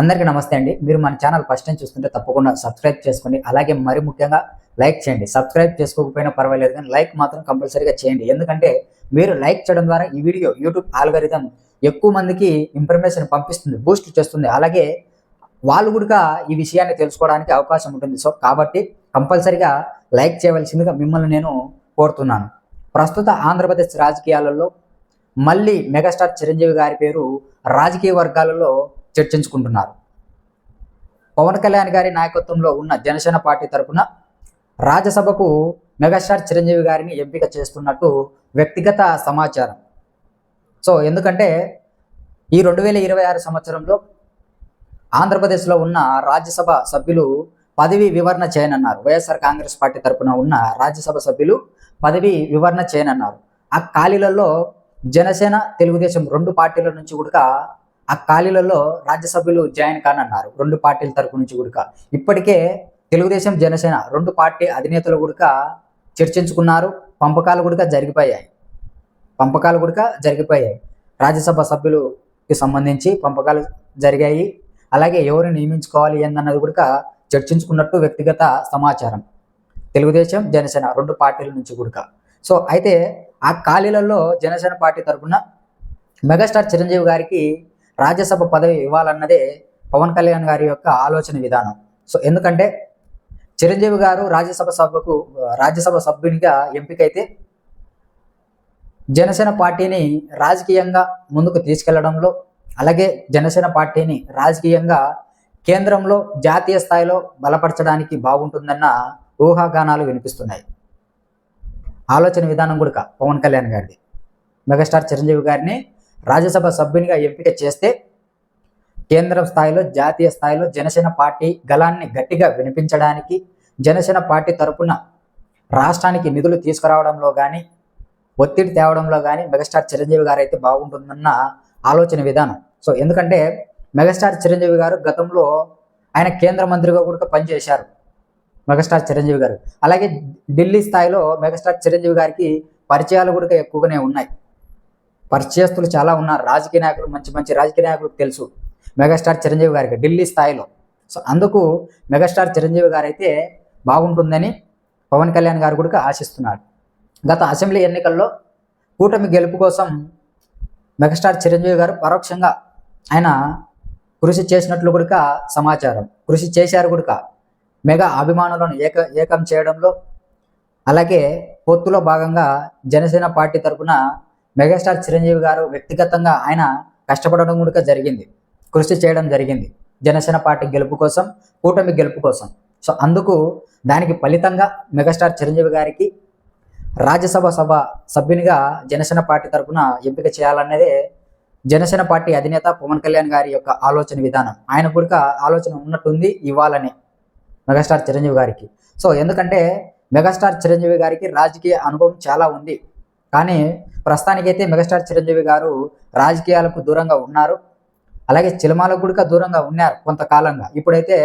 అందరికీ నమస్తే అండి. మీరు మన ఛానల్ ఫస్ట్ టైం చూస్తుంటే తప్పకుండా సబ్స్క్రైబ్ చేసుకోండి అలాగే మరి ముఖ్యంగా లైక్ చేయండి. సబ్స్క్రైబ్ చేసుకోకపోయినా పర్వాలేదు కానీ లైక్ మాత్రం కంపల్సరీగా చేయండి. ఎందుకంటే మీరు లైక్ చేయడం ద్వారా ఈ వీడియో యూట్యూబ్ ఆల్గరిథం ఎక్కువ మందికి ఇన్ఫర్మేషన్ పంపిస్తుంది బూస్ట్ చేస్తుంది. అలాగే వాళ్ళు కూడా ఈ విషయాన్ని తెలుసుకోవడానికి అవకాశం ఉంటుంది. సో కాబట్టి కంపల్సరిగా లైక్ చేయవలసిందిగా మిమ్మల్ని నేను కోరుతున్నాను. ప్రస్తుత ఆంధ్రప్రదేశ్ రాజకీయాలలో మళ్ళీ మెగాస్టార్ చిరంజీవి గారి పేరు రాజకీయ వర్గాలలో చర్చించుకుంటున్నారు. పవన్ కళ్యాణ్ గారి నాయకత్వంలో ఉన్న జనసేన పార్టీ తరపున రాజ్యసభకు మెగాస్టార్ చిరంజీవి గారిని ఎంపిక చేస్తున్నట్టు వ్యక్తిగత సమాచారం. సో ఎందుకంటే ఈ రెండు వేల ఇరవై ఆరు సంవత్సరంలో ఆంధ్రప్రదేశ్లో ఉన్న రాజ్యసభ సభ్యులు పదవి వివరణ చేయనన్నారు. వైఎస్ఆర్ కాంగ్రెస్ పార్టీ తరఫున ఉన్న రాజ్యసభ సభ్యులు పదవి వివరణ చేయనన్నారు. ఆ ఖాళీలలో జనసేన తెలుగుదేశం రెండు పార్టీల నుంచి కూడా ఆ ఖాళీలలో రాజ్యసభ్యులు జాయిన్ కానన్నారు. రెండు పార్టీల తరపు నుంచి కూడా ఇప్పటికే తెలుగుదేశం జనసేన రెండు పార్టీ అధినేతలు కూడా చర్చించుకున్నారు. పంపకాలు కూడా జరిగిపోయాయి. పంపకాలు కూడా జరిగిపోయాయి. రాజ్యసభ సభ్యులకి సంబంధించి పంపకాలు జరిగాయి. అలాగే ఎవరు నియమించుకోవాలి ఏందన్నది కూడా చర్చించుకున్నట్టు వ్యక్తిగత సమాచారం. తెలుగుదేశం జనసేన రెండు పార్టీల నుంచి కూడా సో అయితే ఆ ఖాళీలలో జనసేన పార్టీ తరఫున మెగాస్టార్ చిరంజీవి గారికి రాజ్యసభ పదవి ఇవ్వాలన్నదే పవన్ కళ్యాణ్ గారి యొక్క ఆలోచన విధానం. సో ఎందుకంటే చిరంజీవి గారు రాజ్యసభ సభకు రాజ్యసభ సభ్యునిగా ఎంపికైతే జనసేన పార్టీని రాజకీయంగా ముందుకు తీసుకెళ్ళడంలో అలాగే జనసేన పార్టీని రాజకీయంగా కేంద్రంలో జాతీయ స్థాయిలో బలపరచడానికి బాగుంటుందన్న ఊహాగానాలు వినిపిస్తున్నాయి. ఆలోచన విధానం కూడా పవన్ కళ్యాణ్ గారిది. మెగాస్టార్ చిరంజీవి గారిని రాజ్యసభ సభ్యునిగా ఎంపిక చేస్తే కేంద్రం స్థాయిలో జాతీయ స్థాయిలో జనసేన పార్టీ గలాన్ని గట్టిగా వినిపించడానికి జనసేన పార్టీ తరపున రాష్ట్రానికి నిధులు తీసుకురావడంలో కానీ ఒత్తిడి తేవడంలో కానీ మెగాస్టార్ చిరంజీవి గారు అయితే బాగుంటుందన్న ఆలోచన విధానం. సో ఎందుకంటే మెగాస్టార్ చిరంజీవి గారు గతంలో ఆయన కేంద్ర మంత్రిగా కూడా పనిచేశారు. మెగాస్టార్ చిరంజీవి గారు. అలాగే ఢిల్లీ స్థాయిలో మెగాస్టార్ చిరంజీవి గారికి పరిచయాలు కూడా ఎక్కువగానే ఉన్నాయి. పరిచయస్తులు చాలా ఉన్నారు. రాజకీయ నాయకులు మంచి మంచి రాజకీయ నాయకులకు తెలుసు. మెగాస్టార్ చిరంజీవి గారికి ఢిల్లీ స్థాయిలో. సో అందుకు మెగాస్టార్ చిరంజీవి గారు అయితే బాగుంటుందని పవన్ కళ్యాణ్ గారు కూడా ఆశిస్తున్నారు. గత అసెంబ్లీ ఎన్నికల్లో కూటమి గెలుపు కోసం మెగాస్టార్ చిరంజీవి గారు పరోక్షంగా ఆయన కృషి చేసినట్లు కూడా సమాచారం. కృషి చేశారు కూడా. మెగా అభిమానులను ఏక ఏకం చేయడంలో అలాగే పొత్తులో భాగంగా జనసేన పార్టీ తరపున మెగాస్టార్ చిరంజీవి గారు వ్యక్తిగతంగా ఆయన కష్టపడడం కూడా జరిగింది. కృషి చేయడం జరిగింది. జనసేన పార్టీ గెలుపు కోసం కూటమి గెలుపు కోసం. సో అందుకు దానికి ఫలితంగా మెగాస్టార్ చిరంజీవి గారికి రాజ్యసభ సభ సభ్యునిగా జనసేన పార్టీ తరఫున ఎంపిక చేయాలన్నదే జనసేన పార్టీ అధినేత పవన్ కళ్యాణ్ గారి యొక్క ఆలోచన విధానం. ఆయన కూడా ఆలోచన ఉన్నట్టుంది ఇవ్వాలని మెగాస్టార్ చిరంజీవి గారికి. సో ఎందుకంటే మెగాస్టార్ చిరంజీవి గారికి రాజకీయ అనుభవం చాలా ఉంది. కానీ ప్రస్తుతానికైతే మెగాస్టార్ చిరంజీవి గారు రాజకీయాలకు దూరంగా ఉన్నారు. అలాగే చిలమాలకు కూడా దూరంగా ఉన్నారు కొంతకాలంగా. ఇప్పుడైతే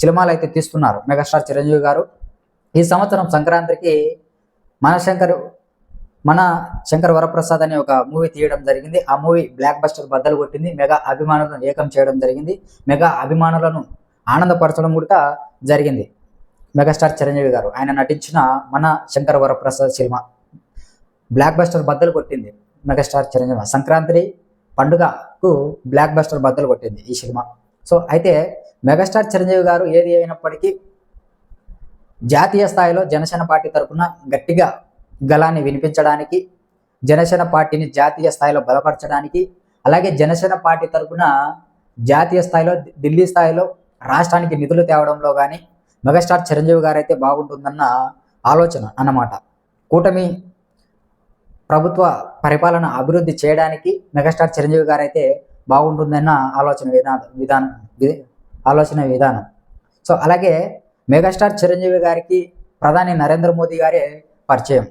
చిలమాలు అయితే తీస్తున్నారు మెగాస్టార్ చిరంజీవి గారు. ఈ సంవత్సరం సంక్రాంతికి మన శంకర్ మన శంకర్ వరప్రసాద్ అనే ఒక మూవీ తీయడం జరిగింది. ఆ మూవీ బ్లాక్ బస్టర్ బద్దలు కొట్టింది. మెగా అభిమానులను ఏకం చేయడం జరిగింది. మెగా అభిమానులను ఆనందపరచడం కూడా జరిగింది మెగాస్టార్ చిరంజీవి గారు. ఆయన నటించిన మన Shankar Varaprasad cinema. Blockbuster బద్దలు కొట్టింది మెగాస్టార్ చిరంజీవి. సంక్రాంతి పండుగకు బ్లాక్ బస్టర్ బద్దలు కొట్టింది ఈ సినిమా. సో అయితే మెగాస్టార్ చిరంజీవి గారు ఏది అయినప్పటికీ జాతీయ స్థాయిలో జనసేన పార్టీ తరఫున గట్టిగా గలాన్ని వినిపించడానికి జనసేన పార్టీని జాతీయ స్థాయిలో బలపరచడానికి అలాగే జనసేన పార్టీ తరఫున జాతీయ స్థాయిలో ఢిల్లీ స్థాయిలో రాష్ట్రానికి నిధులు తేవడంలో కానీ మెగాస్టార్ చిరంజీవి గారు అయితే బాగుంటుందన్న ఆలోచన అన్నమాట. కూటమి ప్రభుత్వ పరిపాలన అభివృద్ధి చేయడానికి మెగాస్టార్ చిరంజీవి గారు అయితే బాగుంటుందన్న ఆలోచన విధానం విధానం వి- ఆలోచన విధానం. సో అలాగే మెగాస్టార్ చిరంజీవి గారికి ప్రధాని నరేంద్ర మోదీ గారే పరిచయం.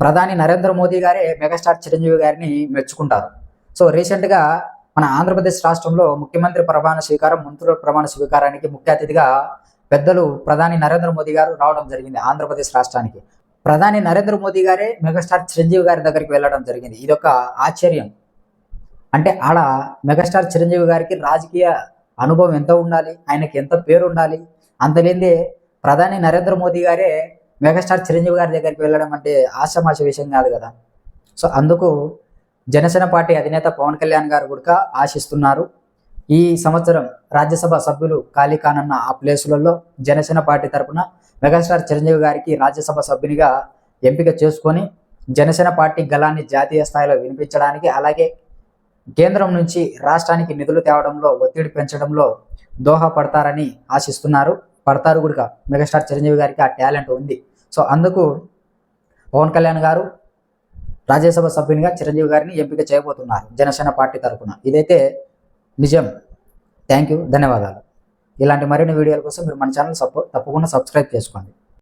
ప్రధాని నరేంద్ర మోదీ గారే మెగాస్టార్ చిరంజీవి గారిని మెచ్చుకుంటారు. సో రీసెంట్గా మన ఆంధ్రప్రదేశ్ రాష్ట్రంలో ముఖ్యమంత్రి ప్రమాణ స్వీకారం మంత్రుల ప్రమాణ స్వీకారానికి ముఖ్య అతిథిగా పెద్దలు ప్రధాని నరేంద్ర మోదీ గారు రావడం జరిగింది ఆంధ్రప్రదేశ్ రాష్ట్రానికి. ప్రధాని నరేంద్ర మోదీ గారే మెగాస్టార్ చిరంజీవి గారి దగ్గరికి వెళ్ళడం జరిగింది. ఇది ఒక ఆశ్చర్యం. అంటే ఆడ మెగాస్టార్ చిరంజీవి గారికి రాజకీయ అనుభవం ఎంత ఉండాలి? ఆయనకి ఎంత పేరు ఉండాలి? అంతలేందే ప్రధాని నరేంద్ర మోదీ గారే మెగాస్టార్ చిరంజీవి గారి దగ్గరికి వెళ్ళడం అంటే ఆశమాశ విషయం కాదు కదా. సో అందుకు జనసేన పార్టీ అధినేత పవన్ కళ్యాణ్ గారు కూడా ఆశిస్తున్నారు. ఈ సంవత్సరం రాజ్యసభ సభ్యులు ఖాళీ కానున్న ఆ ప్లేసులలో జనసేన పార్టీ తరపున మెగాస్టార్ చిరంజీవి గారికి రాజ్యసభ సభ్యునిగా ఎంపిక చేసుకొని జనసేన పార్టీ గలాన్ని జాతీయ స్థాయిలో వినిపించడానికి అలాగే కేంద్రం నుంచి రాష్ట్రానికి నిధులు తేవడంలో ఒత్తిడి పెంచడంలో దోహపడతారని ఆశిస్తున్నారు. పడతారు కూడా మెగాస్టార్ చిరంజీవి గారికి ఆ టాలెంట్ ఉంది. సో అందుకు పవన్ కళ్యాణ్ గారు రాజ్యసభ సభ్యునిగా చిరంజీవి గారిని ఎంపిక చేయబోతున్నారు జనసేన పార్టీ తరపున. ఇదైతే నిజం. థ్యాంక్ యూ ధన్యవాదాలు. ఇలాంటి మరిన్ని వీడియోల కోసం మీరు మన ఛానల్ సపో తప్పకుండా సబ్స్క్రైబ్ చేసుకోండి.